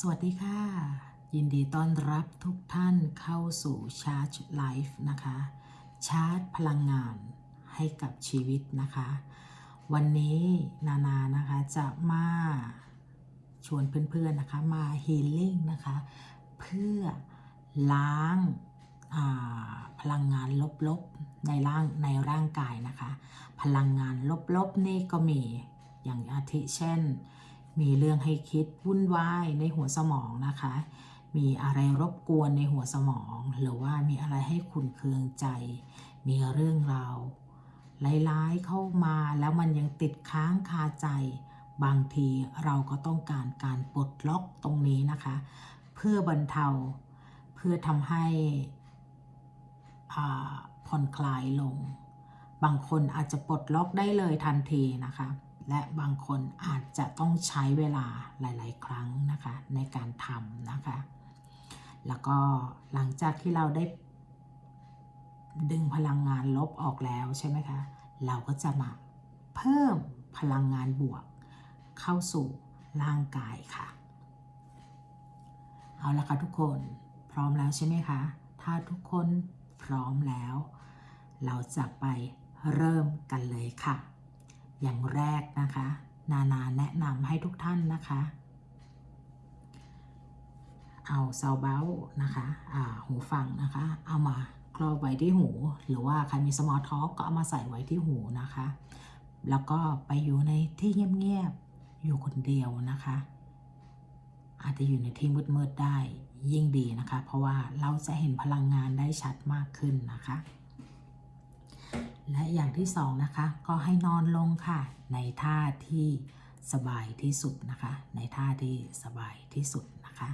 สวัสดีค่ะ ยินดีต้อนรับทุกท่านเข้าสู่ชาร์จไลฟ์นะคะ ชาร์จพลังงานให้กับชีวิตนะคะ วันนี้นานานะคะจะมาชวนเพื่อนๆนะคะมาฮีลิ่งนะคะ เพื่อล้างาพลังงานลบๆในร่างในร่างกายนะคะ พลังงานลบๆนี่ก็มีอย่างอาทิเช่น มีเรื่องให้คิดวุ่นวายในหัวสมองนะคะ มีอะไรรบกวนในหัวสมอง หรือว่ามีอะไรให้ขุนเคืองใจ มีเรื่องราวร้ายๆเข้ามาแล้วมันยังติดค้างคาใจ บางทีเราก็ต้องการการปลดล็อกตรงนี้นะคะ เพื่อบรรเทา เพื่อทำให้อ่าผ่อนคลายลง บางคนอาจจะปลดล็อกได้เลยทันทีนะคะ และบางคนอาจจะต้องใช้เวลาหลาย ๆ ครั้งนะคะในการทำนะคะ แล้วก็หลังจากที่เราได้ ดึงพลังงานลบออกแล้วใช่ไหมคะ เราก็จะมาเพิ่มพลังงานบวก เข้าสู่ร่างกายค่ะ เอาละค่ะทุกคนพร้อมแล้วใช่ไหมคะ ถ้าทุกคนพร้อมแล้ว เราจะไปเริ่มกันเลยค่ะ อย่างแรกนะคะ นานาแนะนำให้ทุกท่านนะคะ เอาเซาเบลนะคะอ่าหูฟังนะคะ เอามาครอบไว้ที่หู หรือว่าใครมีสมอลท็อกก็เอามาใส่ไว้ที่หูนะคะ แล้วก็ไปอยู่ในที่เงียบๆ อยู่คนเดียวนะคะ อาจจะอยู่ในที่มืดๆได้ยิ่งดีนะคะ เพราะว่าเราจะเห็นพลังงานได้ชัดมากขึ้นนะคะ และอย่างที่สองนะคะ ก็ให้นอนลงค่ะ ในท่าที่สบายที่สุดนะคะ ในท่าที่สบายที่สุดนะคะ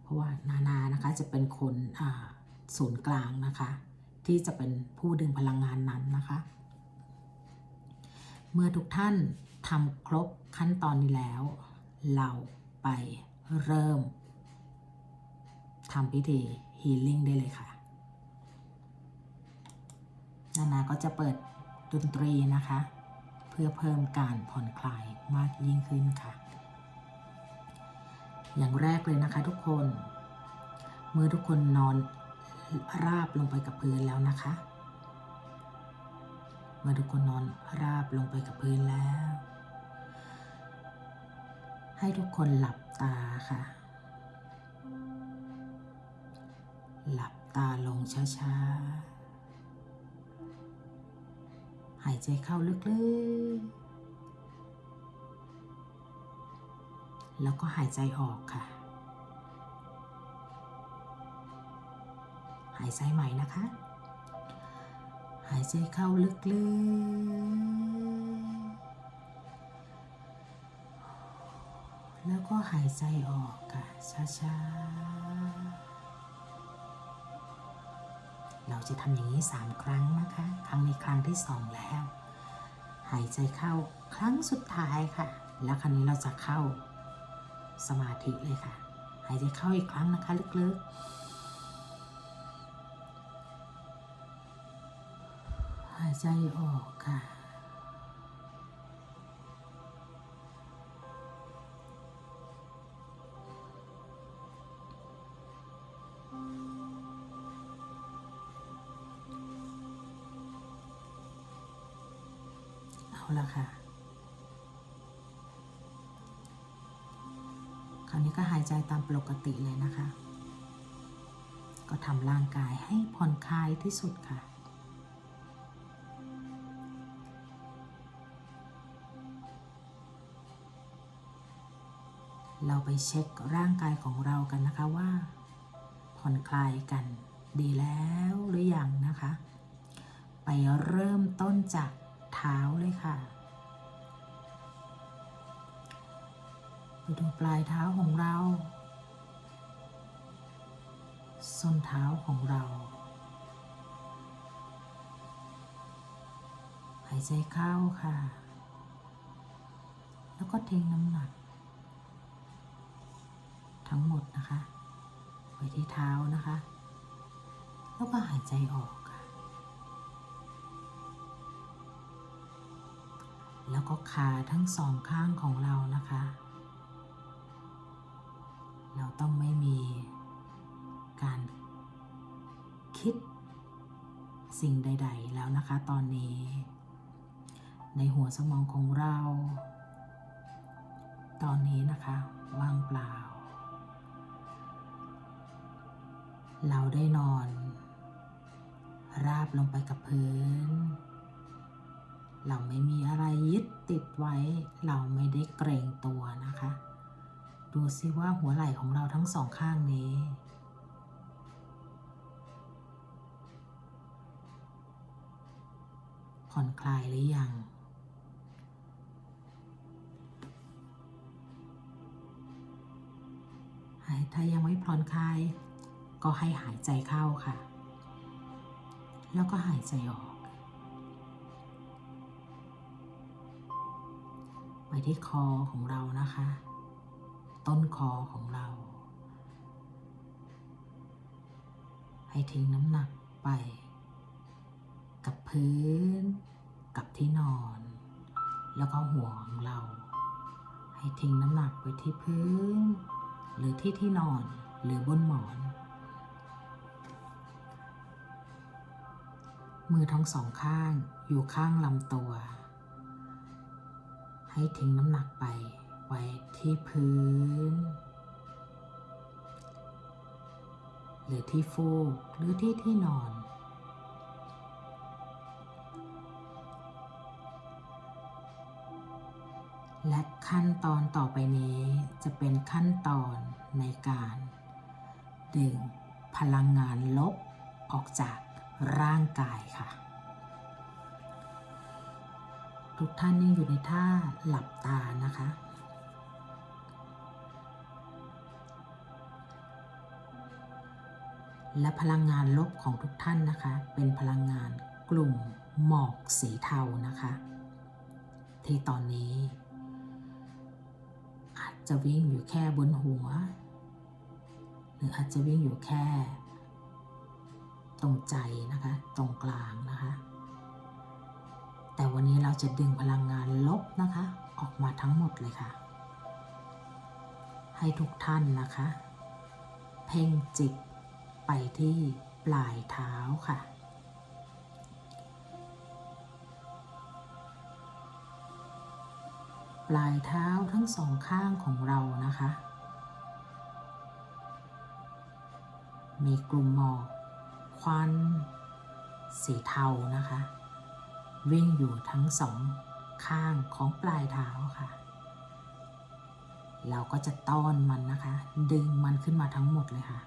เพราะว่านานานะคะจะเป็นคนศูนย์กลางนะคะ ที่จะเป็นผู้ดึงพลังงานนั้นนะคะ เมื่อทุกท่านทำครบขั้นตอนนี้แล้ว เราไปเริ่มทำพิธีฮีลิ่งได้เลยค่ะ นานาก็จะเปิดดนตรีนะคะ เพื่อเพิ่มการผ่อนคลายมากยิ่งขึ้นค่ะ อย่างแรกเลยนะคะทุกคน เมื่อทุกคนนอนราบลงไปกับพื้นแล้วนะคะ เมื่อทุกคนนอนราบลงไปกับพื้นแล้ว ให้ทุกคนหลับตาค่ะ หลับตาลงช้าๆ หายใจเข้าลึกๆ แล้วก็หายใจออกค่ะ หายใจใหม่นะคะ หายใจเข้าลึกๆ แล้วก็หายใจออกค่ะช้าๆ เราจะทำอย่างนี้ 3 ครั้งนะคะครั้งในครั้งที่ 2 แล้ว หายใจเข้าครั้งสุดท้ายค่ะ แล้วครั้นี้เราจะเข้าสมาธิเลยค่ะ หายใจเข้าอีกครั้งนะคะลึกๆ หายใจออกค่ะ ตามปกติเลยนะคะ ก็ทำร่างกายให้ผ่อนคลายที่สุดค่ะ เราไปเช็คร่างกายของเรากันนะคะว่า ผ่อนคลายกันดีแล้วหรือยังนะคะ ไปเริ่มต้นจากเท้าเลยค่ะไปดูปลายเท้าของเรา ส้นเท้าของเรา หายใจเข้าค่ะ แล้วก็ทิ้งน้ำหนัก ทั้งหมดนะคะ ไว้ที่เท้านะคะ แล้วก็หายใจออกค่ะ แล้วก็ขาทั้งสองข้างของเรานะคะ เราต้องไม่มี การคิดสิ่งใด ๆ แล้วนะคะตอนนี้ ในหัวสมองของเรา ตอนนี้นะคะว่างเปล่า เราได้นอน ราบลงไปกับพื้น เราไม่มีอะไรยึดติดไว้ เราไม่ได้เกรงตัวนะคะ ดูซิว่าหัวไหล่ของเราทั้งสองข้างนี้ อนคลายหรือยัง ถ้ายังไม่ผ่อนคลาย ก็ให้หายใจเข้าค่ะ แล้วก็หายใจออก ไปที่คอของเรานะคะ ต้นคอของเรา ให้ทิ้งน้ำหนักไปกับพื้น กับที่นอน แล้วก็หัวของเรา ให้ทิ้งน้ำหนักไปที่พื้น หรือที่ที่นอนหรือบนหมอน มือทั้งสองข้างอยู่ข้างลำตัว ให้ทิ้งน้ำหนักไปไว้ที่พื้น หรือที่ฟูกหรือที่ที่นอน และขั้นตอนต่อไปนี้จะเป็นขั้นตอนในการดึงพลังงานลบออกจากร่างกายค่ะ ทุกท่านยังอยู่ในท่าหลับตานะคะ และพลังงานลบของทุกท่านนะคะ เป็นพลังงานกลุ่มหมอกสีเทานะคะ ที่ตอนนี้ จะวิ่งอยู่แค่บนหัว หรืออาจจะวิ่งอยู่แค่ ตรงใจนะคะ ตรงกลางนะคะ แต่วันนี้เราจะดึงพลังงานลบนะคะ ออกมาทั้งหมดเลยค่ะ ให้ทุกท่านนะคะ เพ่งจิตไปที่ปลายเท้าค่ะ ลายเท้าทั้งสองข้างของเรานะคะ มีกลุ่มหมอกควัน สีเทานะคะ วิ่งอยู่ทั้งสองข้างของปลายเท้าค่ะ เราก็จะต้อนมันนะคะ ดึงมันขึ้นมาทั้งหมดเลยค่ะ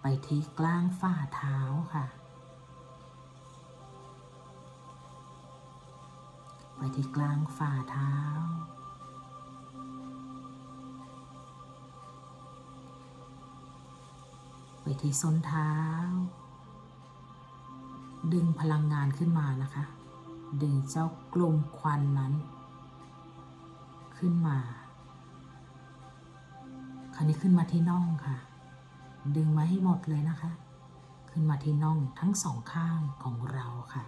ไปที่กลางฝ่าเท้าค่ะ ไปที่กลางฝ่าเท้า ไปที่ส้นเท้า ดึงพลังงานขึ้นมานะคะ ดึงเจ้ากลุ่มควันนั้น ขึ้นมา คราวนี้ขึ้นมาที่น่องค่ะ ดึงมาให้หมดเลยนะคะ ขึ้นมาที่น่องทั้งสองข้างของเราค่ะ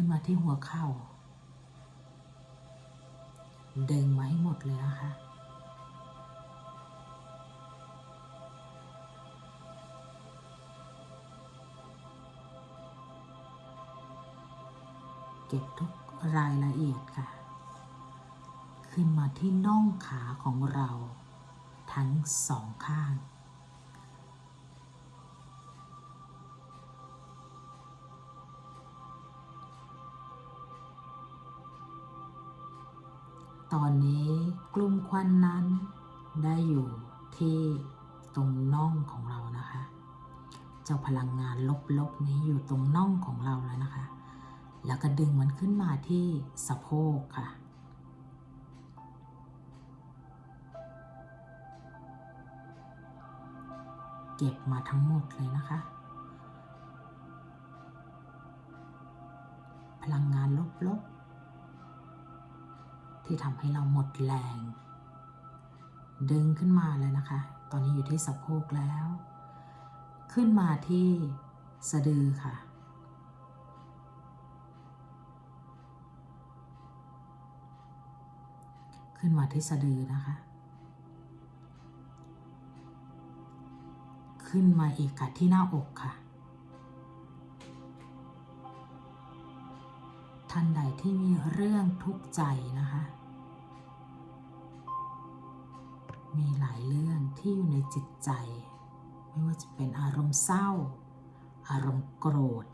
ขึ้นมาที่หัวเข่า ดึงมาให้หมดเลยนะคะเก็บทุกรายละเอียดค่ะ ขึ้นมาที่น่องขาของเรา ทั้งสองข้าง ตอนนี้กลุ่มควันนั้นได้อยู่ที่ตรงน่องของเรานะคะ เจ้าพลังงานลบๆนี้อยู่ตรงน่องของเราแล้วนะคะ แล้วก็ดึงมันขึ้นมาที่สะโพกค่ะ เก็บมาทั้งหมดเลยนะคะ พลังงานลบๆ ที่ทำให้เราหมดแรง ดึงขึ้นมาเลยนะคะ ตอนนี้อยู่ที่สะโพกแล้ว ขึ้นมาที่สะดือค่ะ ขึ้นมาที่สะดือนะคะ ขึ้นมาอีกค่ะที่หน้าอกค่ะท่านใดที่มีเรื่องทุกข์ใจนะคะ มีหลายเรื่องที่อยู่ในจิตใจ ไม่ว่าจะเป็นอารมณ์เศร้า อารมณ์โกรธ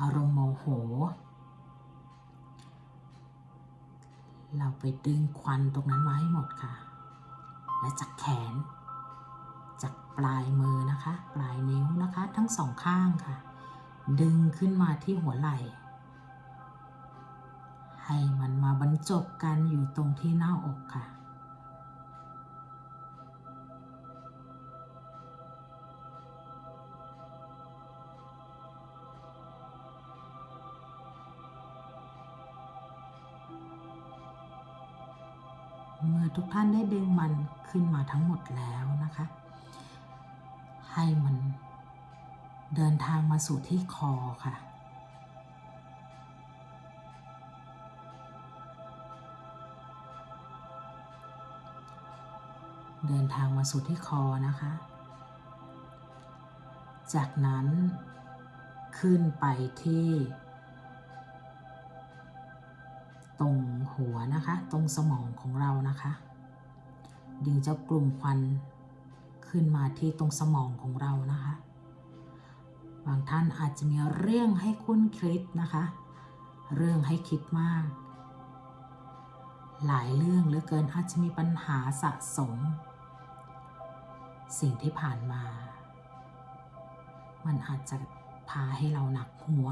อารมณ์โมโห เราไปดึงควันตรงนั้นมาให้หมดค่ะ และจากแขน จากปลายมือนะคะ ปลายนิ้วนะคะ ทั้งสองข้างค่ะ ดึงขึ้นมาที่หัวไหล่ให้มันมาบรรจบกันอยู่ตรงที่หน้าอกค่ะ ทุกท่านได้ดึงมันขึ้นมาทั้งหมดแล้วนะคะ ให้มันเดินทางมาสู่ที่คอค่ะเดินทางมาสู่ที่คอนะคะ จากนั้นขึ้นไปที่ ตรงหัวนะคะ ตรงสมองของเรานะคะ ดึงเจ้ากลุ่มควันขึ้นมาที่ตรงสมองของเรานะคะ บางท่านอาจจะมีเรื่องให้คุ้นคิดนะคะ เรื่องให้คิดมาก หลายเรื่องเหลือเกินอาจจะมีปัญหาสะสม สิ่งที่ผ่านมา มันอาจจะพาให้เราหนักหัว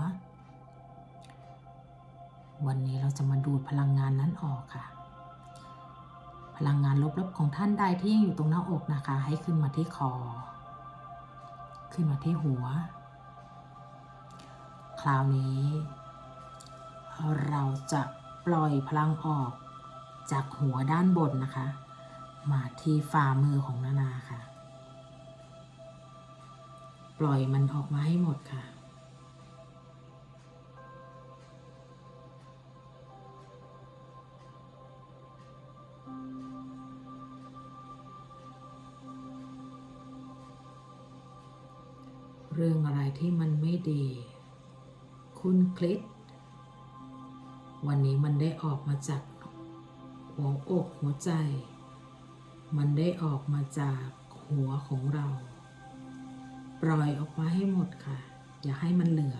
วันนี้เราจะมาดูดพลังงานนั้นออกค่ะ พลังงานลบๆของท่านใดที่ยังอยู่ตรงหน้าอกนะคะ ให้ขึ้นมาที่คอ ขึ้นมาที่หัว คราวนี้ เราจะปล่อยพลังออกจากหัวด้านบนนะคะ มาที่ฝ่ามือของนานาค่ะ ปล่อยมันออกมาให้หมดค่ะ เรื่องอะไรที่มันไม่ดี คุณคลิปวันนี้มันได้ออกมาจากหัวอกหัวใจ มันได้ออกมาจากหัวของเรา ปล่อยออกมาให้หมดค่ะ อย่าให้มันเหลือ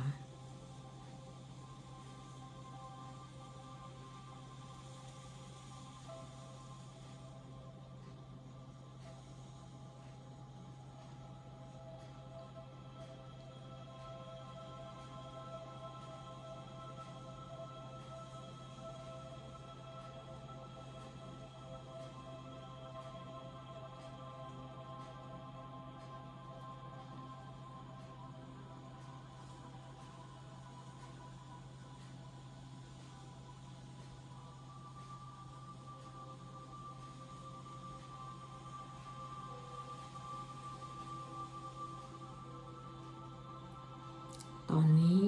อนนี้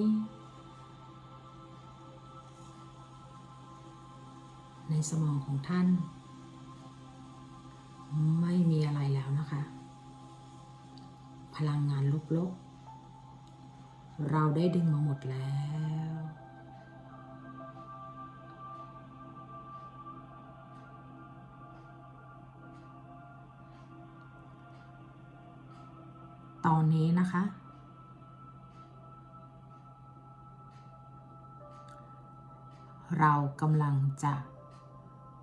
ในสมองของท่าน ไม่มีอะไรแล้วนะคะ พลังงานลบๆ เราได้ดึงมาหมดแล้วตอนนี้นะคะ เรากำลังจะ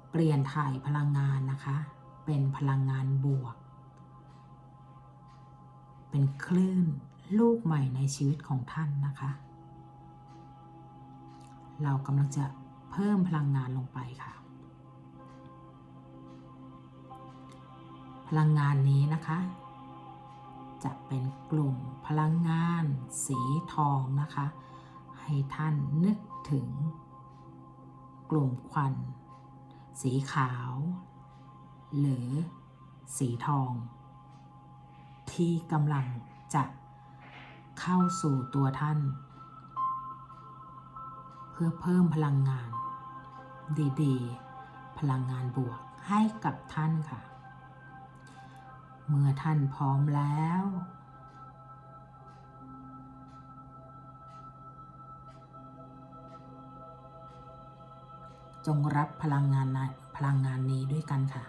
เปลี่ยนถ่ายพลังงานนะคะ เป็นพลังงานบวก เป็นคลื่นลูกใหม่ในชีวิตของท่านนะคะ เรากำลังจะเพิ่มพลังงานลงไปค่ะ พลังงานนี้นะคะ จะเป็นกลุ่มพลังงานสีทองนะคะ ให้ท่านนึกถึง กลุ่มควัน สีขาว หรือ สีทอง ที่กำลังจะเข้าสู่ตัวท่าน เพื่อเพิ่มพลังงาน ดีๆ พลังงานบวกให้กับท่านค่ะ เมื่อท่านพร้อมแล้ว จงรับพลังงานนพลังงานนี้ด้วยกันค่ะ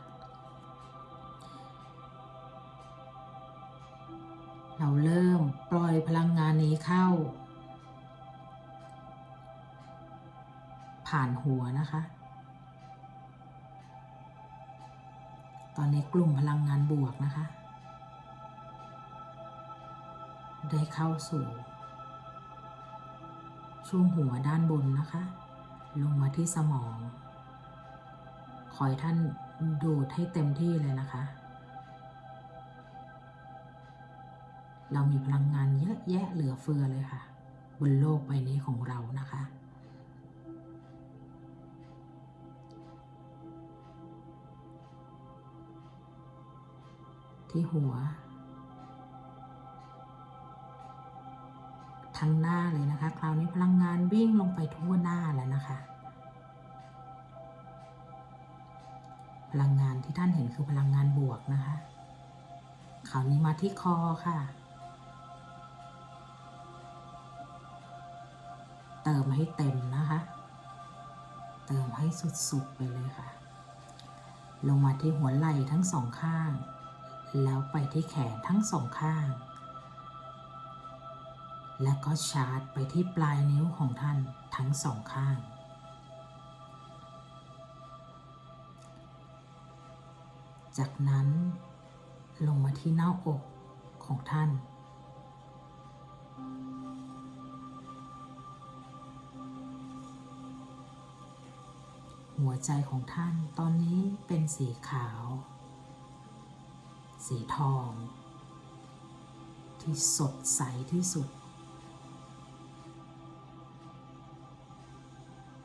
เราเริ่มปล่อยพลังงานนี้เข้า ผ่านหัวนะคะ ตอนนี้กลุ่มพลังงานบวกนะคะ ได้เข้าสู่ ช่วงหัวด้านบนนะคะ ลงมาที่สมอง ขอให้ท่านดูดให้เต็มที่เลยนะคะ เรามีพลังงานเยอะแยะเหลือเฟือเลยค่ะ บนโลกใบนี้ของเรานะคะที่หัว ทั้งหน้าเลยนะคะ คราวนี้พลังงานวิ่งลงไปทั่วหน้าแล้วนะคะ พลังงานที่ท่านเห็นคือพลังงานบวกนะคะ คราวนี้มาที่คอค่ะ เติมให้เต็มนะคะ เติมให้สุดๆไปเลยค่ะ ลงมาที่หัวไหล่ทั้งสองข้าง แล้วไปที่แขนทั้งสองข้าง และก็ชาร์จไปที่ปลายนิ้วของท่านทั้งสองข้าง จากนั้นลงมาที่หน้าอกของท่าน หัวใจของท่านตอนนี้เป็นสีขาว สีทอง ที่สดใสที่สุด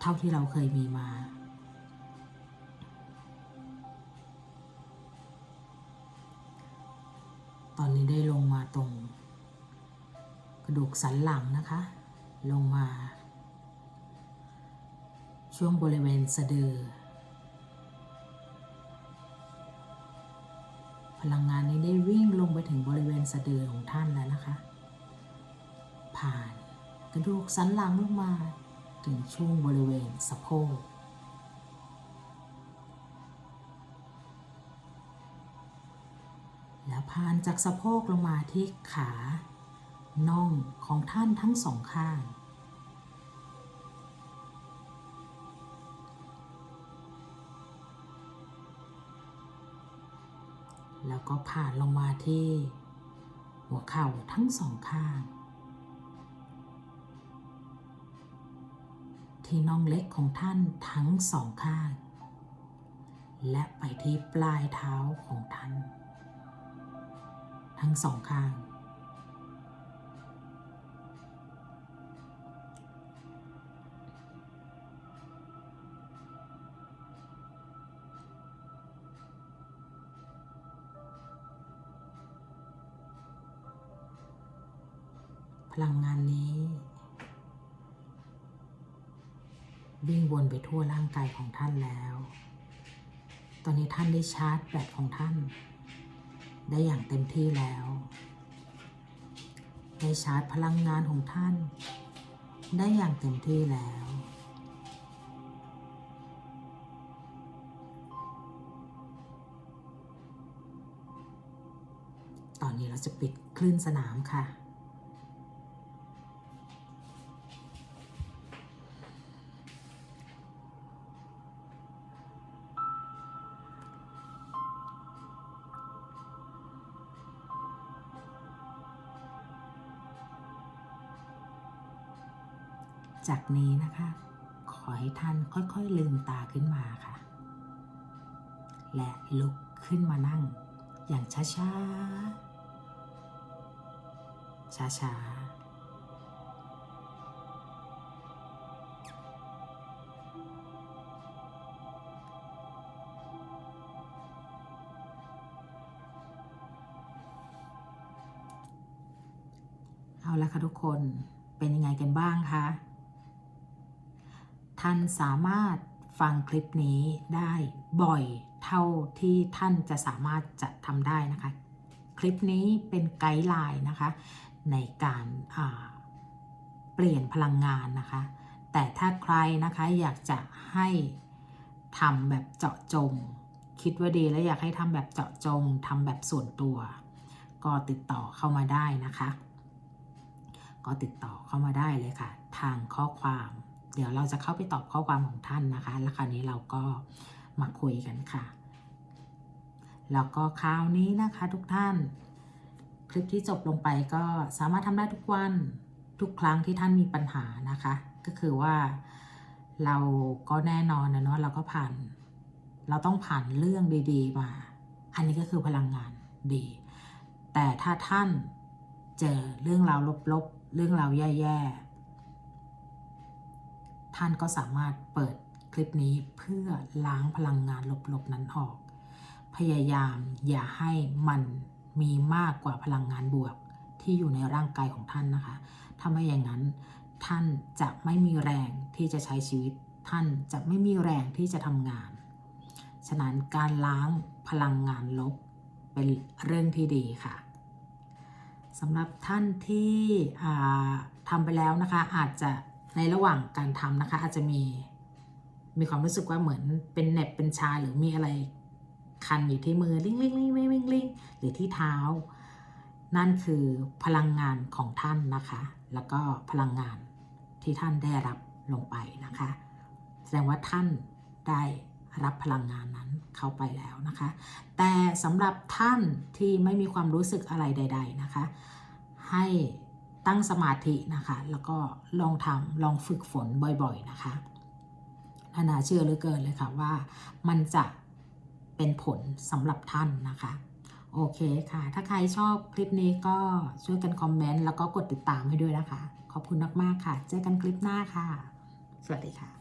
าที่เราเคยมีมา ตอนนี้ได้ลงมาตรง กระดูกสันหลังนะคะ ลงมา ช่วงบริเวณสะดือ พลังงานนี้ได้วิ่งลงไปถึงบริเวณสะดือของท่านแล้วนะคะ ผ่านกระดูกสันหลังลงมา ถึงช่วงบริเวณสะโพก แล้วผ่านจากสะโพกลงมาที่ขาน่องของท่านทั้งสองข้าง แล้วก็ผ่านลงมาที่ หัวเข่าทั้งสองข้าง ที่น่องเล็กของท่านทั้งสองข้าง และไปที่ปลายเท้าของท่าน ทั้งสองข้าง พลังงานนี้ วิ่งวนไปทั่วร่างกายของท่านแล้ว ตอนนี้ท่านได้ชาร์จแบตของท่าน ได้อย่างเต็มที่แล้ว ได้ชาร์จพลังงานของท่าน ได้อย่างเต็มที่แล้ว ตอนนี้เราจะปิดคลื่นสนามค่ะ จากนี้นะคะ ขอให้ท่านค่อยๆลืมตาขึ้นมาค่ะ และลุกขึ้นมานั่ง อย่างช้าๆ ช้าๆเอาละค่ะทุกคน เป็นยังไงกันบ้างคะ ท่านสามารถฟังคลิปนี้ได้บ่อยเท่าที่ท่านจะสามารถจะทำได้นะคะ คลิปนี้เป็นไกด์ไลน์นะคะ ในการาเปลี่ยนพลังงานนะคะ แต่ถ้าใครนะคะอยากจะให้ทำแบบเจาะจง คิดว่าดีและอยากให้ทำแบบเจาะจงทำแบบส่วนตัว ก็ติดต่อเข้ามาได้นะคะ ก็ติดต่อเข้ามาได้เลยค่ะ ทางข้อความ เดี๋ยวเราจะเข้าไปตอบข้อความของท่านนะคะ แล้วคราวนี้เราก็มาคุยกันค่ะ แล้วก็คราวนี้นะคะทุกท่าน คลิปที่จบลงไปก็สามารถทำได้ทุกวันทุกครั้งที่ท่านมีปัญหานะคะ ก็คือว่าเราก็แน่นอนนะเนาะเราก็ผ่าน เราต้องผ่านเรื่องดีๆมา อันนี้ก็คือพลังงานดี แต่ถ้าท่านเจอเรื่องราวลบๆ เรื่องราวแย่ๆ ท่านก็สามารถเปิดคลิปนี้เพื่อล้างพลังงานลบๆนั้นออก พยายามอย่าให้มันมีมากกว่าพลังงานบวกที่อยู่ในร่างกายของท่านนะคะ ถ้าไม่อย่างนั้นท่านจะไม่มีแรงที่จะใช้ชีวิต ท่านจะไม่มีแรงที่จะทำงาน ฉะนั้นการล้างพลังงานลบเป็นเรื่องที่ดีค่ะสำหรับท่านที่ทำไปแล้วนะคะอาจจะ ในระหว่างการทำนะคะ อาจจะมีมีความรู้สึกว่าเหมือนเป็นเน็บเป็นชาหรือมีอะไรคันอยู่ที่มือลิงลิงลิงลิงลิงลิงหรือที่เท้า นั่นคือพลังงานของท่านนะคะ แล้วก็พลังงานที่ท่านได้รับลงไปนะคะ แสดงว่าท่านได้รับพลังงานนั้นเข้าไปแล้วนะคะ แต่สำหรับท่านที่ไม่มีความรู้สึกอะไรใด ๆนะคะ ให้ ตั้งสมาธินะคะ แล้วก็ลองทำลองฝึกฝนบ่อยๆนะคะนานาเชื่อเหลือเกินเลยค่ะว่ามันจะเป็นผลสำหรับท่านนะคะ โอเคค่ะ ถ้าใครชอบคลิปนี้ก็ช่วยกันคอมเมนต์แล้วก็กดติดตามให้ด้วยนะคะ ขอบคุณมากๆค่ะ เจอกันคลิปหน้าค่ะ สวัสดีค่ะ